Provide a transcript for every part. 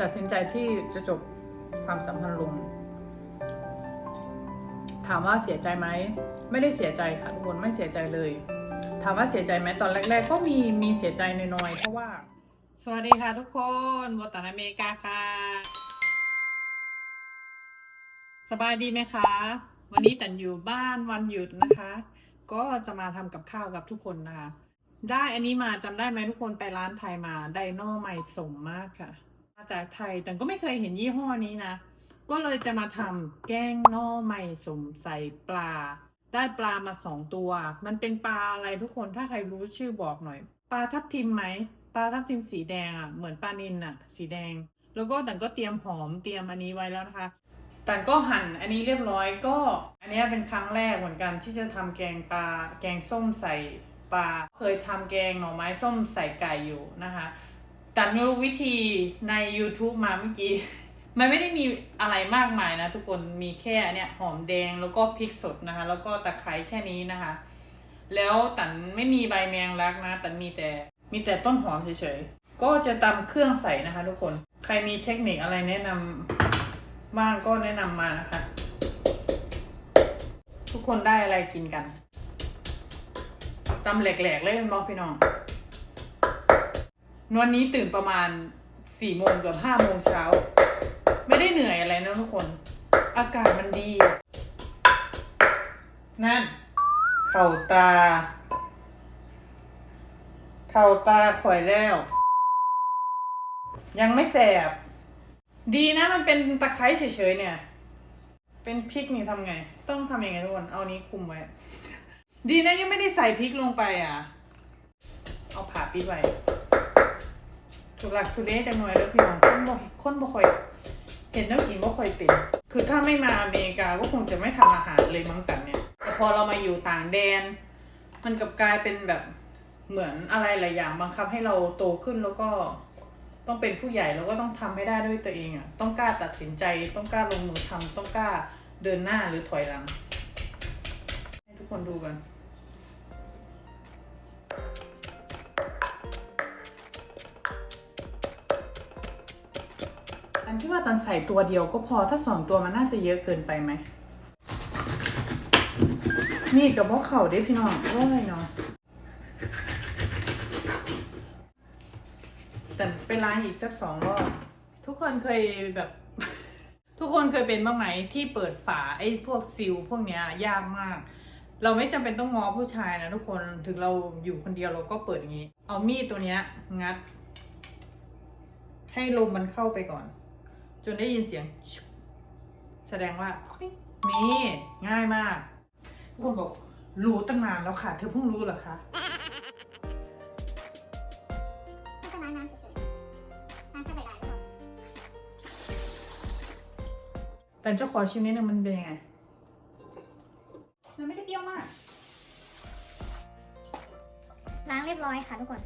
ตัดสินใจที่จะจบความสัมพันธ์ลง ถามว่าเสียใจไหม ไม่ได้เสียใจค่ะทุกคนไม่เสียใจเลย ถามว่าเสียใจไหมตอนแรก ๆ ก็มีมีเสียใจน้อยๆเพราะว่า สวัสดีค่ะทุกคนวอตันอเมริกาค่ะ สบายดีไหมคะ วันนี้ตันอยู่บ้านวันหยุดนะคะ ก็จะมาทำกับข้าวกับทุกคนนะคะ ได้อันนี้มาจำได้ไหมทุกคนไปร้านไทยมาไดโนใหม่สมมากค่ะ จากไทย แต่ก็ไม่เคยเห็นยี่ห้อนี้นะ ก็เลยจะมาทำแกงหน่อใหม่สมใส่ปลา ได้ปลามาสองตัว มันเป็นปลาอะไรทุกคนถ้าใครรู้ชื่อบอกหน่อย ปลาทับทิมไหมปลาทับทิมสีแดงอะเหมือนปลานินอะ สีแดง แล้วก็แตันก็เตรียมหอมเตรียมอันนี้ไว้แล้วนะคะแตันก็หั่นอันนี้เรียบร้อยก็ อันนี้เป็นครั้งแรกเหมือนกันที่จะทำแกงปลาแกงส้มใส่ปลาเคยทำแกงหน่อไม้ส้มใส่ไก่อยู่นะคะ ตันรู้วิธีใน YouTube มาเมื่อกี้ มันไม่ได้มีอะไรมากมายนะ ทุกคนมีแค่เนี่ยหอมแดงแล้วก็พริกสดนะคะ แล้วก็ตะไคร้แค่นี้นะคะ แล้วตันไม่มีใบแมงลักนะ ตันมีแต่มีแต่ต้นหอมเฉยๆ ก็จะตำเครื่องใส่นะคะ ทุกคนใครมีเทคนิคอะไรแนะนำบ้างก็แนะนำมานะคะ ทุกคนได้อะไรกินกันตำแหลกๆเลยเป็นบอกพี่น้อง วันนี้ตื่นประมาณสี่โมงเกือบห้าโมงเช้า ไม่ได้เหนื่อยอะไรนะทุกคน อากาศมันดี นั่น เข่าตา เข่าตาข่อยแล้ว ยังไม่แสบ ดีนะมันเป็นตะไคร้เฉยๆเนี่ย เป็นพริกนี่ทำไง ต้องทำยังไงทุกคน เอานี้คุมไว้ ดีนะยังไม่ได้ใส่พริกลงไปอะ เอาผ่าปิดไว้ ถูกหลักทุเรศจังหน่อยแล้วพี่น้องคนบ่คนบ่ค่อย เห็นแล้วกินบ่ค่อยเป็น คือถ้าไม่มาอเมริกาก็คงจะไม่ทำอาหารเลยมั้งแต่เนี่ย แต่พอเรามาอยู่ต่างแดน มันกลับกลายเป็นแบบเหมือนอะไรหลายอย่างบังคับให้เราโตขึ้นแล้วก็ต้องเป็นผู้ใหญ่แล้วก็ต้องทำให้ได้ด้วยตัวเองอะ ต้องกล้าตัดสินใจ ต้องกล้าลงมือทำต้องกล้าเดินหน้าหรือถอยหลัง ให้ทุกคนดูกัน อันที่ว่าตอนใส่ตัวเดียวก็พอถ้าสองตัวมันน่าจะเยอะเกินไปไหมนี่กับพวกเขาได้พี่น้องโอ้ยเนาะแต่ไปล้างอีกสักสองรอบทุกคนเคยแบบ ทุกคนเคยเป็นบ้างไหมที่เปิดฝาไอ้พวกซิลพวกเนี้ยยากมาก เราไม่จำเป็นต้องงอผู้ชายนะทุกคนถึงเราอยู่คนเดียวเราก็เปิดอย่างนี้ เอามีดตัวเนี้ยงัด ให้ลมมันเข้าไปก่อน จนได้ยินเสียงชุบแสดงว่านี่ง่ายมากทุกคนบอกรู้ตั้งนานแล้วค่ะ เธอเพิ่งรู้เหรอคะมันก็ล้างน้ำเฉยๆล้างแค่ใบลายก็พอแต่เจ้าขอชิมนิดนึงมันเป็นยังไงมันไม่ได้เปรี้ยวมาก ล้างเรียบร้อยค่ะทุกคน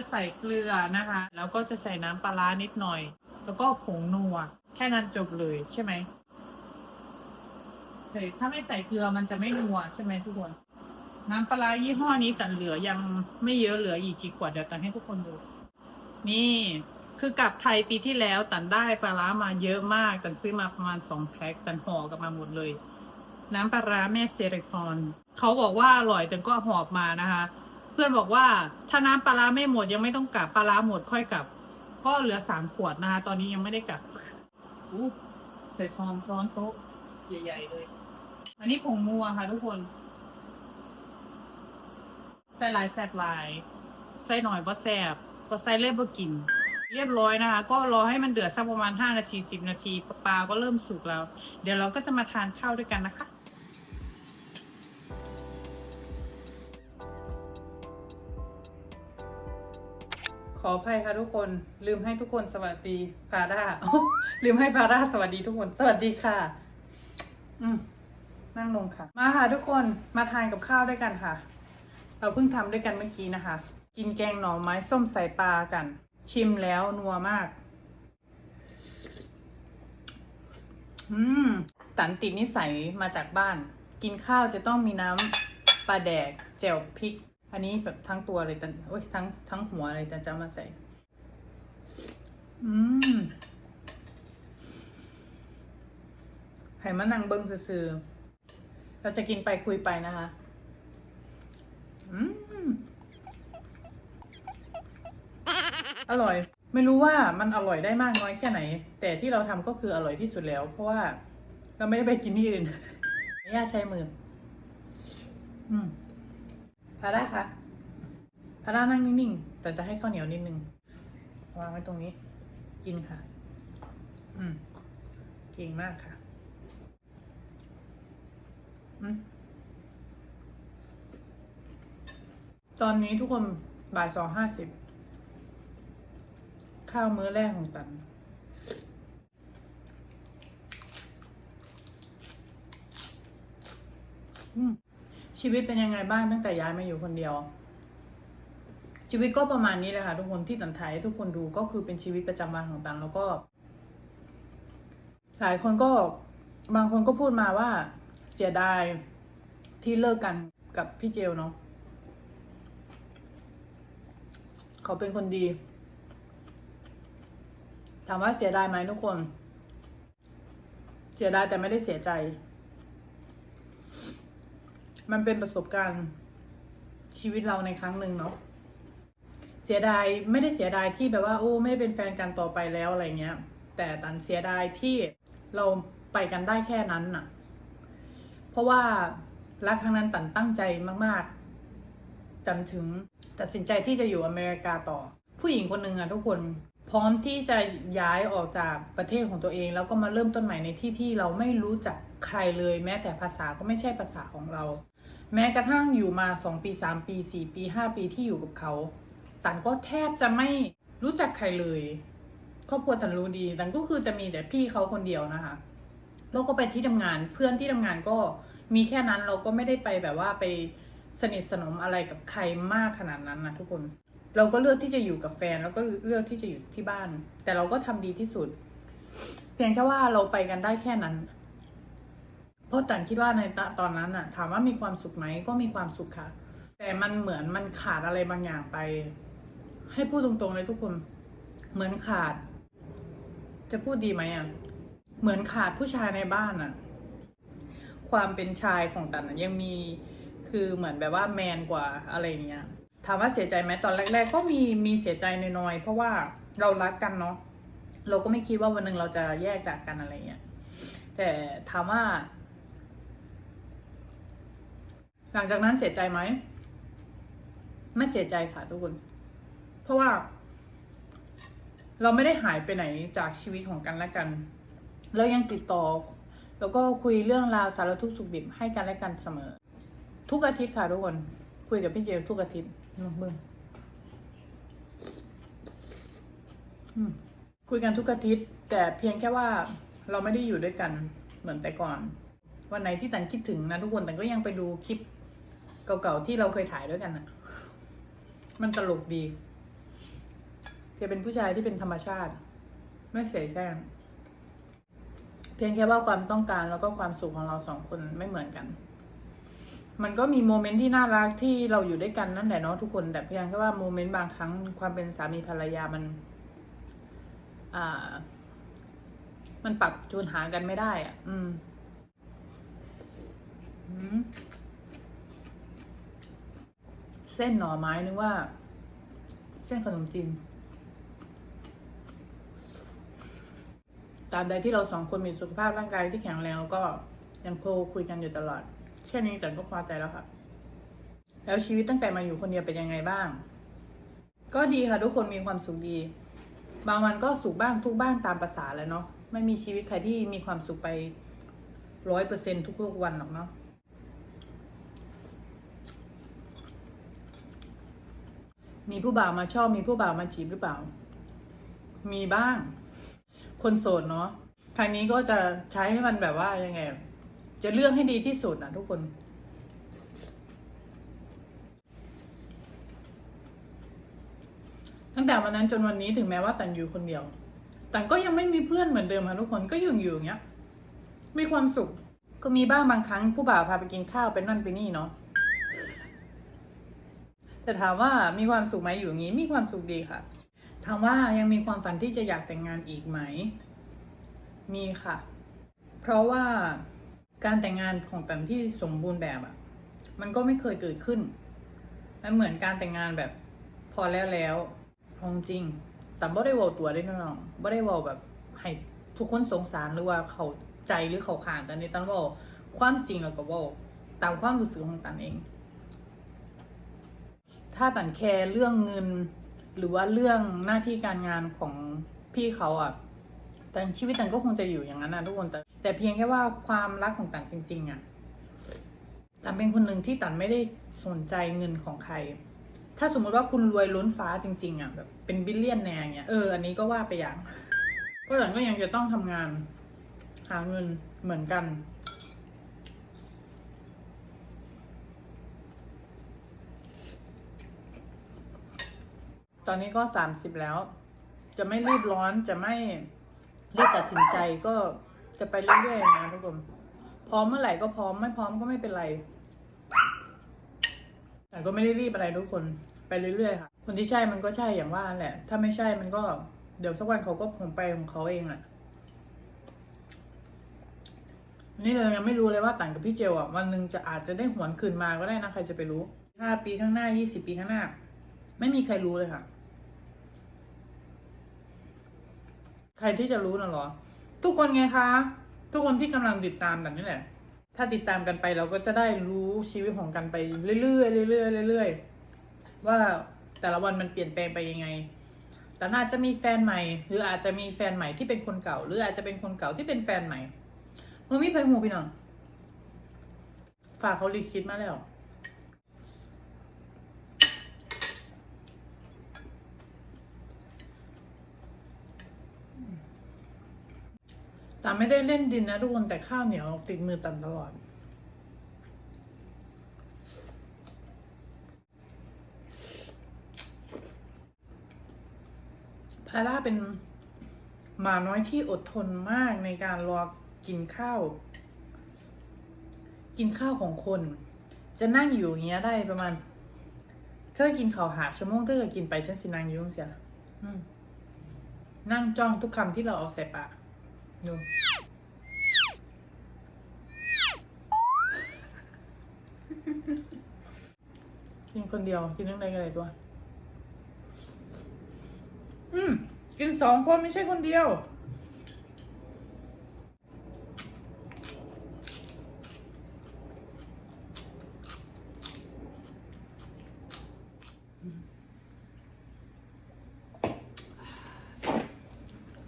จะใส่เกลือนะคะ แล้วก็จะใส่น้ำปลาร้านิดหน่อย แล้วก็ผงนัว แค่นั้นจบเลยใช่ไหมใช่ถ้าไม่ใส่เกลือมันจะไม่นัวใช่ไหมทุกคน น้ำปลาร้ายี่ห้อนี้แต่เหลือยังไม่เยอะเหลืออีกกี่ขวดเดี๋ยวตันให้ทุกคนดู นี่คือกลับไทยปีที่แล้วตันได้ปลาร้ามาเยอะมากตันซื้อมาประมาณสองแพ็คตันห่อกลับมาหมดเลย น้ำปลาร้าแม่เซริคอนเขาบอกว่าอร่อยแต่ก็หอบมานะคะ เพื่อนบอกว่าถ้าน้ำปลาร้าไม่หมดยังไม่ต้องกลับปลาร้าหมดค่อยกลับ ก็เหลือสามขวดนะคะตอนนี้ยังไม่ได้กลับอู้ใส่ช้อนช้อนโต๊ะใหญ่ๆเลย อันนี้ผงนัวค่ะทุกคนใส่หลายแสบหลายใส่หน่อยบ่แสบก็ใส่เล่บ่กิน เรียบร้อยนะคะ ก็รอให้มันเดือดสักประมาณห้านาทีสิบนาทีปลาก็เริ่มสุกแล้ว เดี๋ยวเราก็จะมาทานข้าวด้วยกันนะคะ ขออภัยค่ะทุกคน ลืมให้ทุกคนสวัสดีพาร่าลืมให้พาร่าสวัสดีทุกคน สวัสดีค่ะ อืมนั่งลงค่ะ มาค่ะทุกคนมาทานกับข้าวด้วยกันค่ะ เราเพิ่งทำด้วยกันเมื่อกี้นะคะ กินแกงหน่อไม้ส้มใส่ปลากัน ชิมแล้วนัวมาก อืมตันติดนิสัยมาจากบ้าน กินข้าวจะต้องมีน้ำปลาแดกแจ่วพริก อันนี้แบบทั้งตัวเลยตันโอ้ยทั้งทั้งหัวเลยตันจะมาใส่ อืมไข่มะนังเบิ้งซื่อๆเราจะกินไปคุยไปนะคะ อืม อร่อย ไม่รู้ว่ามันอร่อยได้มากน้อยแค่ไหน แต่ที่เราทำก็คืออร่อยที่สุดแล้ว เพราะว่าเราไม่ได้ไปกินที่อื่นไม่ยากใช้มือ อืม พาได้ค่ะพาได้นั่งนิ่งๆ แต่จะให้ข้าวเหนียวนิดนึง วางไว้ตรงนี้ กินค่ะ อืมเก่งมากค่ะ อืมตอนนี้ทุกคนบ่ายสองห้าสิบ ข้าวมื้อแรกของตัน อืม ชีวิตเป็นยังไงบ้างตั้งแต่ย้ายมาอยู่คนเดียว ชีวิตก็ประมาณนี้เลยค่ะ ทุกคนที่ตันถ่ายทุกคนดูก็คือเป็นชีวิตประจำวันของตันแล้วก็ หลายคนก็บางคนก็พูดมาว่าเสียดายที่เลิกกันกับพี่เจลเนาะเขาเป็นคนดี ถามว่าเสียดายไหมทุกคน เสียดายแต่ไม่ได้เสียใจ มันเป็นประสบการณ์ชีวิตเราในครั้งหนึ่งเนาะเสียดายไม่ได้เสียดายที่แบบว่าโอ้ไม่ได้เป็นแฟนกันต่อไปแล้วอะไรเงี้ย แต่ตันเสียดายที่เราไปกันได้แค่นั้นน่ะ เพราะว่ารักครั้งนั้นตันตั้งใจมากๆจนถึงตัดสินใจที่จะอยู่อเมริกาต่อ ผู้หญิงคนหนึ่งอะทุกคนพร้อมที่จะย้ายออกจากประเทศของตัวเอง แล้วก็มาเริ่มต้นใหม่ในที่ที่เราไม่รู้จักใครเลย แม้แต่ภาษาก็ไม่ใช่ภาษาของเรา แม้กระทั่งอยู่มาสองปีสามปีสี่ปีห้าปีที่อยู่กับเขา ตันก็แทบจะไม่รู้จักใครเลย ครอบครัวตันรู้ดี ตันก็คือจะมีแต่พี่เขาคนเดียวนะคะ แล้วก็ไปที่ทำงาน เพื่อนที่ทำงานก็มีแค่นั้นเราก็ไม่ได้ไปแบบว่าไปสนิทสนมอะไรกับใครมากขนาดนั้นนะทุกคน เราก็เลือกที่จะอยู่กับแฟน แล้วก็เลือกที่จะอยู่ที่บ้าน แต่เราก็ทำดีที่สุด เพียงแค่ว่าเราไปกันได้แค่นั้น เพราะตันคิดว่าในตอนนั้นน่ะถามว่ามีความสุขไหมก็มีความสุขค่ะ แต่มันเหมือนมันขาดอะไรบางอย่างไป ให้พูดตรงๆเลยทุกคน เหมือนขาด จะพูดดีไหมอะเหมือนขาดผู้ชายในบ้านอะความเป็นชายของตันยังมีคือเหมือนแบบว่าแมนกว่าอะไรเงี้ยถามว่าเสียใจไหมตอนแรก ๆ ก็มีมีเสียใจน้อยๆเพราะว่าเรารักกันเนาะเราก็ไม่คิดว่าวันหนึ่งเราจะแยกจากกันอะไรเงี้ยแต่ถามว่า หลังจากนั้นเสียใจไหม ไม่เสียใจค่ะทุกคน เพราะว่า เราไม่ได้หายไปไหนจากชีวิตของกันและกัน เรายังติดต่อ แล้วก็คุยเรื่องราวสารทุกข์สุขดิบให้กันและกันเสมอ ทุกอาทิตย์ค่ะทุกคน คุยกับพี่เจลทุกอาทิตย์มึงมึงคุยกันทุกอาทิตย์ แต่เพียงแค่ว่าเราไม่ได้อยู่ด้วยกันเหมือนแต่ก่อน วันไหนที่ตันคิดถึงนะทุกคนแตันก็ยังไปดูคลิป เก่าๆที่เราเคยถ่ายด้วยกันอะมันตลกดีแกเป็นผู้ชายที่เป็นธรรมชาติ ไม่เสแสร้งเพียงแค่ว่าความต้องการแล้วก็ความสุขของเราสองคนไม่เหมือนกัน มันก็มีโมเมนต์ที่น่ารักที่เราอยู่ด้วยกันนั่นแหละเนาะทุกคน แต่เพียงแค่ว่าโมเมนต์บางครั้งความเป็นสามีภรรยามัน อ่า มันปรับจูนหากันไม่ได้ อะ อืม อืม ส้นหน่อไม้นึกว่า เส้นขนมจีนตามใดที่เราสองคนมีสุขภาพร่างกายที่แข็งแรงแล้วก็ยังโทรคุยกันอยู่ตลอดแค่นี้แต่ก็พอใจแล้วค่ะ แล้วชีวิตตั้งแต่มาอยู่คนเดียวเป็นยังไงบ้าง ก็ดีค่ะทุกคนมีความสุขดี บางวันก็สุขบ้างทุกบ้างตามภาษาแล้วเนาะไม่มีชีวิตใครที่มีความสุขไปร้อยเปอร์เซ็นทุกๆวันหรอกเนาะ มีผู้บ่าวมาชอบมีผู้บ่าวมาจีบหรือเปล่า มีบ้าง คนโสดเนาะทางนี้ก็จะใช้ให้มันแบบว่ายังไง จะเลือกให้ดีที่สุดนะทุกคนตั้งแต่วันนั้นจนวันนี้ถึงแม้ว่าตันอยู่คนเดียว แต่ก็ยังไม่มีเพื่อนเหมือนเดิมค่ะทุกคนก็ยังอยู่อย่างเงี้ย มีความสุข ก็มีบ้างบางครั้งผู้บ่าวพาไปกินข้าวไปนั่นไปนี่เนาะ แต่ถามว่ามีความสุขไหมอยู่อย่างนี้มีความสุขดีค่ะ ถามว่ายังมีความฝันที่จะอยากแต่งงานอีกไหม มีค่ะ เพราะว่าการแต่งงานของแปมที่สมบูรณ์แบบอะมันก็ไม่เคยเกิดขึ้น มันเหมือนการแต่งงานแบบพอแล้วแล้วเอาจริง แต่บ่ได้เวาตัวได้น้องบ่ได้เวาแบบให้ทุกคนสงสารหรือว่าเขาใจหรือเขาขานแต่ในตันว่าความจริงแล้วก็ว่าตามความรู้สึกของตันเอง ถ้าตันแคร์เรื่องเงิน หรือว่าเรื่องหน้าที่การงานของพี่เขาอะแต่ชีวิตตันก็คงจะอยู่อย่างนั้นนะทุกคนแต่แต่เพียงแค่ว่าความรักของตันจริง ๆอะตันเป็นคนหนึ่งที่ตันไม่ได้สนใจเงินของใคร ถ้าสมมติว่าคุณรวยล้นฟ้าจริง ๆอะแบบเป็นบิลเลียนแนร์เงี้ยเอออันนี้ก็ว่าไปอย่างก็ตันก็ยังจะต้องทำงานหาเงินเหมือนกัน อนนี้ก็สามสิบแล้ว จะไม่รีบร้อนจะไม่รีบตัดสินใจก็จะไปเรื่อยๆนะทุกคนพร้อมเมื่อไหร่ก็พร้อมไม่พร้อมก็ไม่เป็นไร แต่ก็ไม่ได้รีบอะไรทุกคนไปเรื่อยๆค่ะ คนที่ใช่มันก็ใช่อย่างว่าแหละ ถ้าไม่ใช่มันก็เดี๋ยวสักวันเขาก็คงไปของเขาเองแหละนี่เลยยังไม่รู้เลยว่าต่างกับพี่เจลอะวันหนึ่งจะอาจจะได้หวนคืนมาก็ได้นะใครจะไปรู้ห้าปีข้างหน้ายี่สิบปีข้างหน้า ไม่มีใครรู้เลยค่ะ ใครที่จะรู้น่ะหรอ ทุกคนไงคะ ทุกคนที่กำลังติดตามแบบนี้แหละ ถ้าติดตามกันไปเราก็จะได้รู้ชีวิตของกันไปเรื่อยๆเรื่อยๆเรื่อยๆว่าแต่ละวันมันเปลี่ยนแปลงไปยังไง แต่น่าจะมีแฟนใหม่ หรืออาจจะมีแฟนใหม่ที่เป็นคนเก่า หรืออาจจะเป็นคนเก่าที่เป็นแฟนใหม่มันมีไฟหูพี่น้องฝากเขารีคิดมาแล้ว แต่ไม่ได้เล่นดินนะทุกคนแต่ข้าวเหนียวติดมือตันตลอด พาร่าเป็นหมาน้อยที่อดทนมากในการรอกินข้าว กินข้าวของคน จะนั่งอยู่อย่างเงี้ยได้ประมาณ เธอกินข้าวหาชั่วโมงเธอก็กินไปฉันสินางยุ่งเสียนั่งจ้องทุกคำที่เราเอาใส่ปาก ดูกินคนเดียว กินเรื่องใดกันเลยตัว อืม กินสองคนไม่ใช่คนเดียว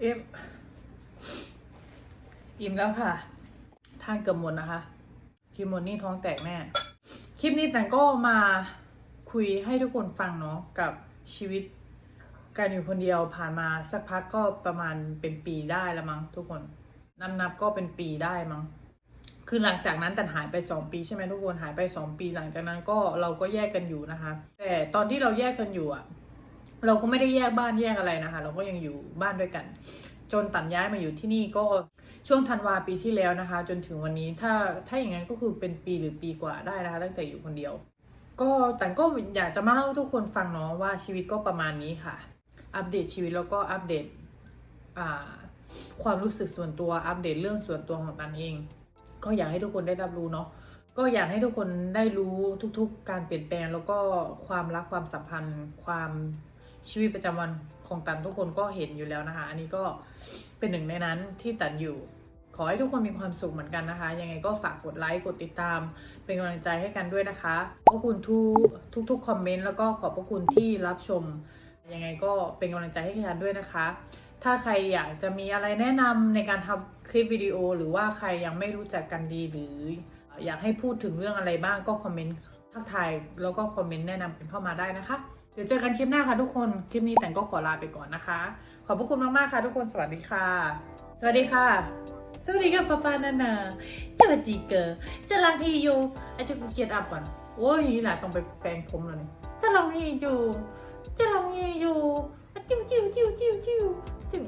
เอฟ อิ่ม แล้วค่ะ ทานเกือบหมดนะคะกินหมดนี่ท้องแตกแน่ คลิปนี้แต่ก็มาคุยให้ทุกคนฟังเนาะกับชีวิตการอยู่คนเดียวผ่านมาสักพักก็ประมาณเป็นปีได้ล้วมั้งทุกคนนับนับก็เป็นปีได้มั้งคือหลังจากนั้นแต่หายไปสองปีใช่ไหมทุกคนหายไปสองปีหลังจากนั้นก็เราก็แยกกันอยู่นะคะ แต่ตอนที่เราแยกกันอยู่อะเราก็ไม่ได้แยกบ้านแยกอะไรนะคะ เราก็ยังอยู่บ้านด้วยกัน จนตัดย้ายมาอยู่ที่นี่ก็ ช่วงธันวาปีที่แล้วนะคะ จนถึงวันนี้ถ้าถ้าอย่างนั้นก็คือเป็นปีหรือปีกว่าได้นะคะตั้งแต่อยู่คนเดียว ก็แต่ก็อยากจะมาเล่าให้ทุกคนฟังเนาะว่าชีวิตก็ประมาณนี้ค่ะ อัปเดตชีวิตแล้วก็อัปเดตความรู้สึกส่วนตัวอัปเดตเรื่องส่วนตัวของตันเอง ก็อยากให้ทุกคนได้รับรู้เนาะก็อยากให้ทุกคนได้รู้ทุกๆ การเปลี่ยนแปลงแล้วก็ความรักความสัมพันธ์ ความชีวิตประจำวันของตันทุกคนก็เห็นอยู่แล้วนะคะ อันนี้ก็เป็นหนึ่งในนั้นที่ตันอยู่ ขอให้ทุกคนมีความสุขเหมือนกันนะคะ ยังไงก็ฝากกดไลค์กดติดตาม เป็นกำลังใจให้กันด้วยนะคะขอบคุณทุกทุกๆคอมเมนต์แล้วก็ขอบพระคุณที่รับชม ยังไงก็เป็นกำลังใจให้กันด้วยนะคะ ถ้าใครอยากจะมีอะไรแนะนำในการทำคลิปวิดีโอ หรือว่าใครยังไม่รู้จักกันดีหรือ อยากให้พูดถึงเรื่องอะไรบ้างก็คอมเมนต์ทักทายแล้วก็คอมเมนต์แนะนำกันเข้ามาได้นะคะเดี๋ยวเจอกันคลิปหน้าค่ะทุกคน คลิปนี้แต่งก็ขอลาไปก่อนนะคะ ขอบพระคุณมากๆค่ะทุกคน สวัสดีค่ะ สวัสดีค่ะ สวัสดีค่ะป้าปานานาสวัสดีเกอร์จะลังเฮียูอาจจะกูเกียดอับก่อน โอ้ยนี่แหละต้องไปแปรงผมแล้วเนี่ยจะลังเฮียูะลังเฮียูจิ้วจิ้วจิ้วจิ้วจิ้วจิ้ว